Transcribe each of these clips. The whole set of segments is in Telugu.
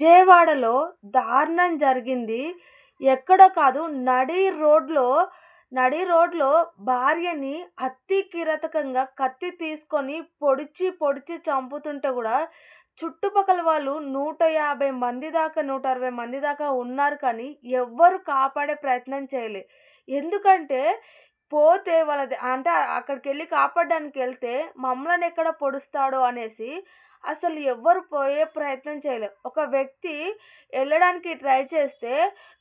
విజయవాడలో దారుణం జరిగింది. ఎక్కడో కాదు నడి రోడ్లో నడి రోడ్లో భార్యని అతి కిరాతకంగా కత్తి తీసుకొని పొడిచి పొడిచి చంపుతుంటే కూడా చుట్టుపక్కల వాళ్ళు నూట యాభై మంది దాకా నూట అరవై మంది దాకా ఉన్నారు కానీ ఎవ్వరు కాపాడే ప్రయత్నం చేయలే. ఎందుకంటే పోతే వాళ్ళది అంటే అక్కడికి వెళ్ళి కాపాడడానికి వెళ్తే మమ్మల్ని ఎక్కడ పొడుస్తాడో అనేసి అసలు ఎవ్వరు పోయే ప్రయత్నం చేయలేదు. ఒక వ్యక్తి వెళ్ళడానికి ట్రై చేస్తే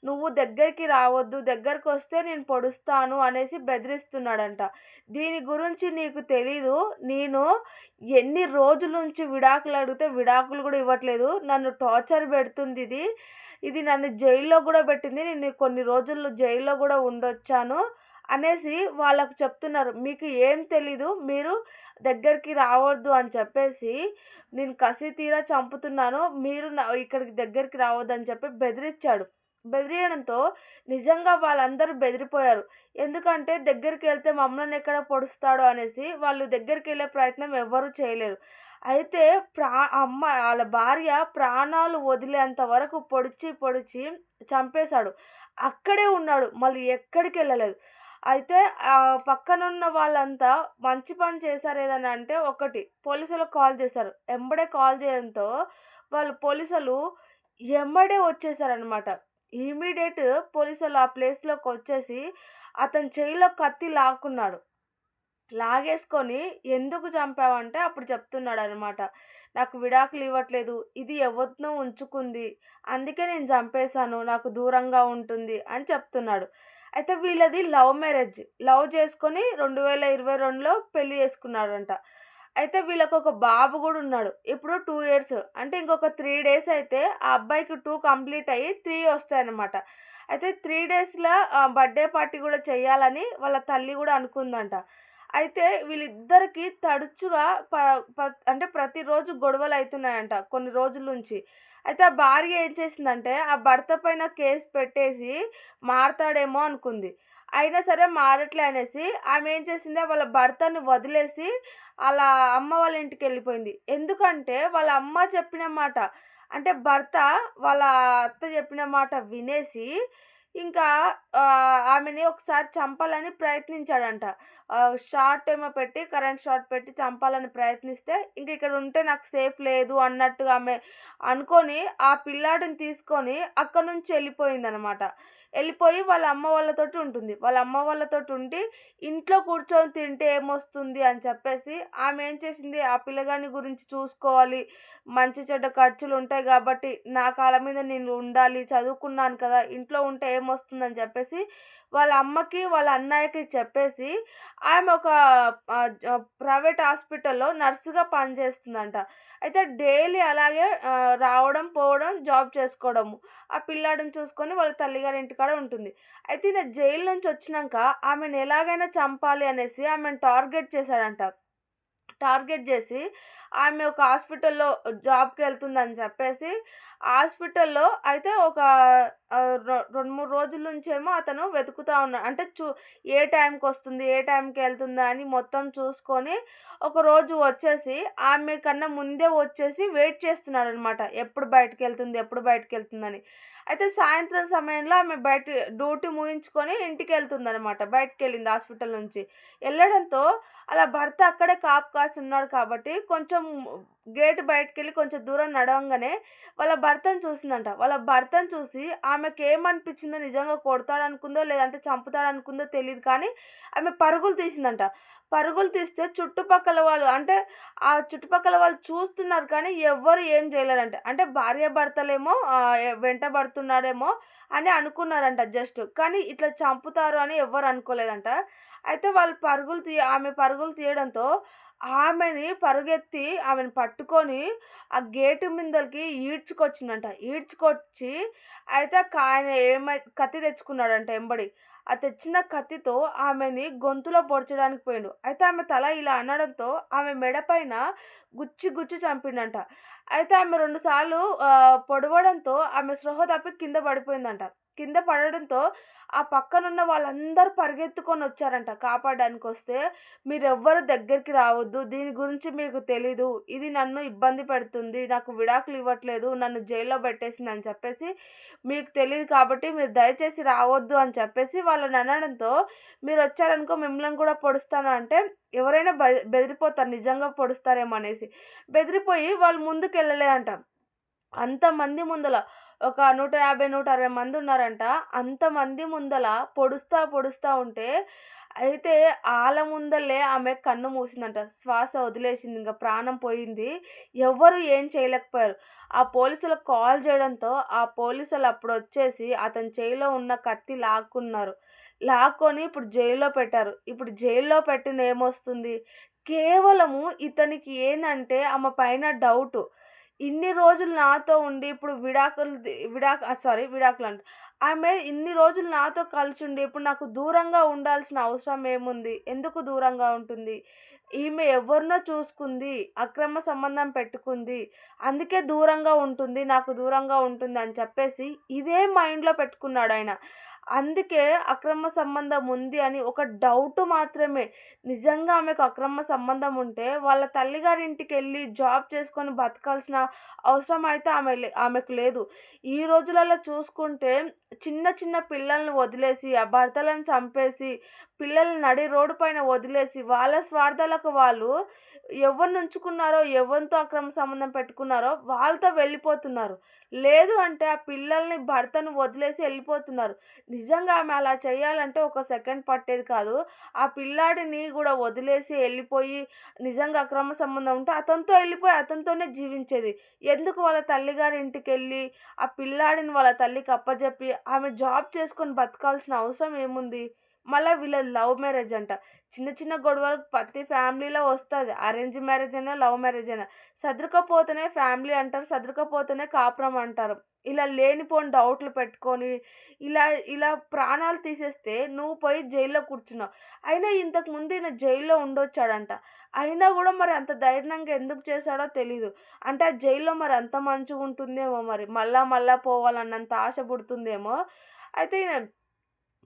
నువ్వు దగ్గరికి రావద్దు దగ్గరికి వస్తే నేను పొడుస్తాను అనేసి బెదిరిస్తున్నాడంట. దీని గురించి నీకు తెలీదు. నేను ఎన్ని రోజుల నుంచి విడాకులు అడిగితే విడాకులు కూడా ఇవ్వట్లేదు. నన్ను టార్చర్ పెడుతుంది ఇది. ఇది నన్ను జైల్లో కూడా పెట్టింది. నేను కొన్ని రోజుల్లో జైల్లో కూడా ఉండొచ్చాను. అనేసి వాళ్ళకు చెప్తున్నారు. మీకు ఏం తెలీదు మీరు దగ్గరికి రావద్దు అని చెప్పేసి నేను కసి తీరా చంపుతున్నాను మీరు ఇక్కడికి దగ్గరికి రావద్దు అని చెప్పి బెదిరించాడు బెదిరియడంతో నిజంగా వాళ్ళందరూ బెదిరిపోయారు. ఎందుకంటే దగ్గరికి వెళ్తే మమ్మల్ని ఎక్కడ పొడుస్తాడో అనేసి వాళ్ళు దగ్గరికి వెళ్ళే ప్రయత్నం ఎవ్వరూ చేయలేరు అయితే ప్రా అమ్మ వాళ్ళ భార్య ప్రాణాలు వదిలేంత వరకు పొడిచి పొడిచి చంపేశాడు. అక్కడే ఉన్నాడు మళ్ళీ ఎక్కడికి వెళ్ళలేదు. అయితే పక్కనున్న వాళ్ళంతా మంచి పని చేశారు ఏదైనా అంటే ఒకటి పోలీసులకు కాల్ చేశారు. ఎంబడే కాల్ చేయడంతో వాళ్ళు పోలీసులు ఎమ్మడే వచ్చేసారనమాట ఇమీడియట్ పోలీసులు ఆ ప్లేస్లోకి వచ్చేసి అతని చేయిలో కత్తి లాక్కున్నాడు. లాగేసుకొని ఎందుకు చంపావంటే అప్పుడు చెప్తున్నాడు అనమాట నాకు విడాకులు ఇవ్వట్లేదు ఇది ఎవరినో ఉంచుకుంది అందుకే నేను చంపేశాను నాకు దూరంగా ఉంటుంది అని చెప్తున్నాడు. అయితే వీళ్ళది లవ్ మ్యారేజ్. లవ్ చేసుకొని రెండు వేల ఇరవై రెండులో పెళ్ళి చేసుకున్నాడంట. అయితే వీళ్ళకు ఒక బాబు కూడా ఉన్నాడు. ఇప్పుడు టూ ఇయర్స్. అంటే ఇంకొక త్రీ డేస్ అయితే ఆ అబ్బాయికి టూ కంప్లీట్ అయ్యి త్రీ వస్తాయన్నమాట. అయితే త్రీ డేస్లో బర్త్డే పార్టీ కూడా చేయాలని వాళ్ళ తల్లి కూడా అనుకుందంట. అయితే వీళ్ళిద్దరికి తరచుగా ప ప అంటే ప్రతిరోజు గొడవలు అవుతున్నాయంట కొన్ని రోజుల నుంచి. అయితే ఆ భార్య ఏం చేసిందంటే ఆ భర్త పైన కేసు పెట్టేసి మారతాడేమో అనుకుంది. అయినా సరే మారట్లే అనేసి ఆమె ఏం చేసింది? వాళ్ళ భర్తను వదిలేసి వాళ్ళ అమ్మ వాళ్ళ ఇంటికి వెళ్ళిపోయింది. ఎందుకంటే వాళ్ళ అమ్మ చెప్పిన మాట అంటే భర్త వాళ్ళ అత్త చెప్పిన మాట వినేసి ఇంకా ఆమెని ఒకసారి చంపాలని ప్రయత్నించాడంట. షార్ట్ ఏమో పెట్టి కరెంట్ షార్ట్ పెట్టి చంపాలని ప్రయత్నిస్తే ఇంక ఇక్కడ ఉంటే నాకు సేఫ్ లేదు అన్నట్టుగా ఆమె అనుకొని ఆ పిల్లాడిని తీసుకొని అక్కడ నుంచి వెళ్ళిపోయింది అనమాట వెళ్ళిపోయి వాళ్ళ అమ్మ వాళ్ళతోటి ఉంటుంది. వాళ్ళ అమ్మ వాళ్ళతోటి ఉండి ఇంట్లో కూర్చొని తింటే ఏమొస్తుంది అని చెప్పేసి ఆమె ఏం చేసింది? ఆ పిల్లగాని గురించి చూసుకోవాలి. మంచి చెడ్డ ఖర్చులు ఉంటాయి కాబట్టి నా కాళ్ళ మీద నేను ఉండాలి చదువుకున్నాను కదా ఇంట్లో ఉంటే ఏమొస్తుందని చెప్పేసి వాళ్ళ అమ్మకి వాళ్ళ అన్నయ్యకి చెప్పేసి ఆమె ఒక ప్రైవేట్ హాస్పిటల్లో నర్సుగా పనిచేస్తుందంట. అయితే డైలీ అలాగే రావడం పోవడం జాబ్ చేసుకోవడము. ఆ పిల్లాడిని చూసుకొని వాళ్ళ తల్లిగారి ఇంటికాడ ఉంటుంది. అయితే ఈయన జైలు నుంచి వచ్చినాక ఆమెను ఎలాగైనా చంపాలి అనేసి ఆమెను టార్గెట్ చేశాడంట. టార్గెట్ చేసి ఆమె ఒక హాస్పిటల్లో జాబ్కి వెళ్తుందని చెప్పేసి హాస్పిటల్లో అయితే ఒక రెండు మూడు రోజుల నుంచేమో అతను వెతుకుతా ఉన్నాడు. అంటే చూ ఏ టైంకి వస్తుంది ఏ టైంకి వెళ్తుందా అని మొత్తం చూసుకొని ఒక రోజు వచ్చేసి ఆమె కన్నా ముందే వచ్చేసి వెయిట్ చేస్తున్నాడు అనమాట ఎప్పుడు బయటకు వెళ్తుంది ఎప్పుడు బయటకు వెళ్తుందని. అయితే సాయంత్రం సమయంలో ఆమె బయట డ్యూటీ ముగించుకొని ఇంటికి వెళ్తుంది అనమాట బయటకు వెళ్ళింది హాస్పిటల్ నుంచి. వెళ్ళడంతో అలా భర్త అక్కడే కాపు కాసి ఉన్నాడు కాబట్టి కొంచెం గేటు బయటకు వెళ్ళి కొంచెం దూరం నడవంగానే వాళ్ళ భర్తను చూసిందంట. వాళ్ళ భర్తను చూసి ఆమెకి ఏమనిపించిందో నిజంగా కొడతాడనుకుందో లేదంటే చంపుతాడనుకుందో తెలియదు కానీ ఆమె పరుగులు తీసిందంట. పరుగులు తీస్తే చుట్టుపక్కల వాళ్ళు అంటే ఆ చుట్టుపక్కల వాళ్ళు చూస్తున్నారు కానీ ఎవ్వరు ఏం చేయలేరంట. అంటే భార్య భర్తలేమో వెంటబడుతున్నాడేమో అని అనుకున్నారంట జస్ట్. కానీ ఇట్లా చంపుతారు అని ఎవ్వరు అనుకోలేదంట. అయితే వాళ్ళు పరుగులు తీ ఆమె పరుగులు తీయడంతో ఆమెని పరుగెత్తి ఆమెను పట్టుకొని ఆ గేటు మిందలకి ఈడ్చుకొచ్చిందంట. ఈడ్చుకొచ్చి అయితే ఆయన ఏమై కత్తి తెచ్చుకున్నాడంట ఎంబడి. ఆ తెచ్చిన కత్తితో ఆమెని గొంతులో పొడచడానికి పోయిండు. అయితే ఆమె తల ఇలా అనడంతో ఆమె మెడపైన గుచ్చి గుచ్చి చంపిండంట. అయితే ఆమె రెండుసార్లు పొడవడంతో ఆమె స్పృహ తప్పి కింద పడిపోయిందంట. కింద పడడంతో ఆ పక్కనున్న వాళ్ళందరూ పరిగెత్తుకొని వచ్చారంట. కాపాడడానికి వస్తే మీరెవ్వరు దగ్గరికి రావద్దు. దీని గురించి మీకు తెలీదు. ఇది నన్ను ఇబ్బంది పెడుతుంది. నాకు విడాకులు ఇవ్వట్లేదు. నన్ను జైల్లో పెట్టేసింది అని చెప్పేసి మీకు తెలియదు కాబట్టి మీరు దయచేసి రావద్దు అని చెప్పేసి వాళ్ళని అనడంతో మీరు వచ్చారనుకో మిమ్మల్ని కూడా పొడుస్తాను అంటే ఎవరైనా బెదిరిపోతారు. నిజంగా పొడుస్తారేమో అనేసి. బెదిరిపోయి వాళ్ళు ముందుకు వెళ్ళలేదంట అంతమంది ముందల ఒక నూట యాభై నూట అరవై మంది ఉన్నారంట. అంతమంది ముందల పొడుస్తా పొడుస్తూ ఉంటే అయితే ఆల ముందలే ఆమె కన్ను మూసిందంట. శ్వాస వదిలేసింది ఇంకా ప్రాణం పోయింది. ఎవ్వరు ఏం చేయలేకపోయారు. ఆ పోలీసులకు కాల్ చేయడంతో ఆ పోలీసులు అప్పుడు వచ్చేసి అతని చేయిలో ఉన్న కత్తి లాక్కున్నారు. లాక్కొని ఇప్పుడు జైల్లో పెట్టారు. ఇప్పుడు జైల్లో పెట్టిన ఏమొస్తుంది? కేవలము ఇతనికి ఏందంటే ఆమె పైన డౌటు. ఇన్ని రోజులు నాతో ఉండి ఇప్పుడు విడాకులు విడాకు సారీ విడాకులు అంట. ఆమె ఇన్ని రోజులు నాతో కలిసి ఉండి ఇప్పుడు నాకు దూరంగా ఉండాల్సిన అవసరం ఏముంది? ఎందుకు దూరంగా ఉంటుంది? ఈమె ఎవరినో చూసుకుంది అక్రమ సంబంధం పెట్టుకుంది అందుకే దూరంగా ఉంటుంది నాకు దూరంగా ఉంటుంది అని చెప్పేసి ఇదే మైండ్లో పెట్టుకున్నాడు ఆయన అందుకే అక్రమ సంబంధం ఉంది అని ఒక డౌట్ మాత్రమే. నిజంగా ఆమెకు అక్రమ సంబంధం ఉంటే వాళ్ళ తల్లిగారింటికి వెళ్ళి జాబ్ చేసుకొని బతకాల్సిన అవసరం అయితే ఆమె ఆమెకు లేదు. ఈ రోజులలో చూసుకుంటే చిన్న చిన్న పిల్లల్ని వదిలేసి ఆ భర్తలను చంపేసి పిల్లల్ని నడి రోడ్డు పైన వదిలేసి వాళ్ళ స్వార్థాలకు వాళ్ళు ఎవరిని ఉంచుకున్నారో ఎవరితో అక్రమ సంబంధం పెట్టుకున్నారో వాళ్ళతో వెళ్ళిపోతున్నారు. లేదు అంటే ఆ పిల్లల్ని భర్తను వదిలేసి వెళ్ళిపోతున్నారు. నిజంగా ఆమె అలా చేయాలంటే ఒక సెకండ్ పట్టేది కాదు. ఆ పిల్లాడిని కూడా వదిలేసి వెళ్ళిపోయి నిజంగా అక్రమ సంబంధం ఉంటే అతనితో వెళ్ళిపోయి అతనితోనే జీవించేది. ఎందుకు వాళ్ళ తల్లిగారి ఇంటికి వెళ్ళి ఆ పిల్లాడిని వాళ్ళ తల్లికి అప్పచెప్పి ఆమె జాబ్ చేసుకొని బతకాల్సిన అవసరం ఏముంది? మళ్ళీ వీళ్ళ లవ్ మ్యారేజ్ అంట. చిన్న చిన్న గొడవలు ప్రతి ఫ్యామిలీలో వస్తుంది. అరేంజ్ మ్యారేజ్ అయినా లవ్ మ్యారేజ్ అయినా సదరకపోతేనే ఫ్యామిలీ అంటారు సదరకపోతేనే కాపురం అంటారు. ఇలా లేనిపోని డౌట్లు పెట్టుకొని ఇలా ఇలా ప్రాణాలు తీసేస్తే నువ్వు పోయి జైల్లో కూర్చున్నావు. అయినా ఇంతకు ముందు ఈయన జైల్లో ఉండొచ్చాడంట. అయినా కూడా మరి అంత ధైర్యంగా ఎందుకు చేశాడో తెలీదు. అంటే ఆ జైల్లో మరి అంత మంచిగా ఉంటుందేమో మరి. మళ్ళా మళ్ళా పోవాలన్నంత ఆశ పుడుతుందేమో అయితే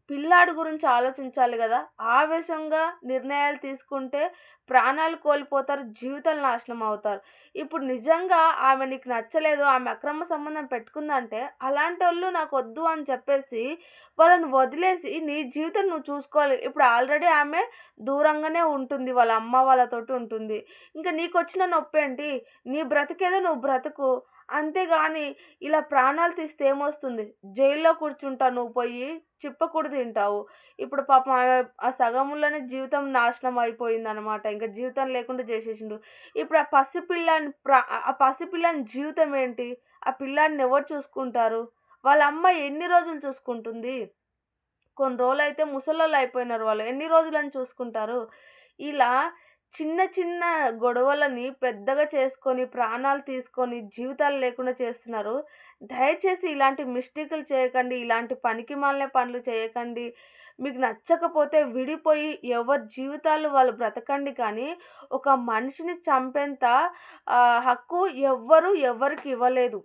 పిల్లాడి గురించి ఆలోచించాలి కదా. ఆవేశంగా నిర్ణయాలు తీసుకుంటే ప్రాణాలు కోల్పోతారు జీవితాలు నాశనం అవుతారు. ఇప్పుడు నిజంగా ఆమె నీకు నచ్చలేదు ఆమె అక్రమ సంబంధం పెట్టుకుందంటే అలాంటి వాళ్ళు నాకు వద్దు అని చెప్పేసి వాళ్ళని వదిలేసి నీ జీవితం నువ్వు చూసుకోవాలి. ఇప్పుడు ఆల్రెడీ ఆమె దూరంగానే ఉంటుంది వాళ్ళ అమ్మ వాళ్ళతోటి ఉంటుంది. ఇంకా నీకు వచ్చిన నొప్పి ఏంటి నీ బ్రతికేదో నువ్వు బ్రతుకు. అంతేగాని ఇలా ప్రాణాలు తీస్తే ఏమొస్తుంది? జైల్లో కూర్చుంటావు నువ్వు పోయి చిప్పకూడ తింటావు. ఇప్పుడు పాపం ఆ సగంలోనే జీవితం నాశనం అయిపోయింది అనమాట ఇంకా జీవితం లేకుండా చేసేసిండు. ఇప్పుడు ఆ పసిపిల్లని ప్రా ఆ పసిపిల్లని జీవితం ఏంటి? ఆ పిల్లాన్ని ఎవరు చూసుకుంటారు? వాళ్ళ అమ్మ ఎన్ని రోజులు చూసుకుంటుంది? కొన్ని రోజులు అయితే ముసలోళ్ళు అయిపోయినారు వాళ్ళు. ఎన్ని రోజులని చూసుకుంటారు? ఇలా చిన్న చిన్న గొడవలని పెద్దగా చేసుకొని ప్రాణాలు తీసుకొని జీవితాలు లేకుండా చేస్తున్నారు. దయచేసి ఇలాంటి మిస్టేకులు చేయకండి ఇలాంటి పనికి మాలిన పనులు చేయకండి. మీకు నచ్చకపోతే విడిపోయి ఎవరి జీవితాలు వాళ్ళు బ్రతకండి. కానీ ఒక మనిషిని చంపేంత హక్కు ఎవ్వరు ఎవరికి ఇవ్వలేదు.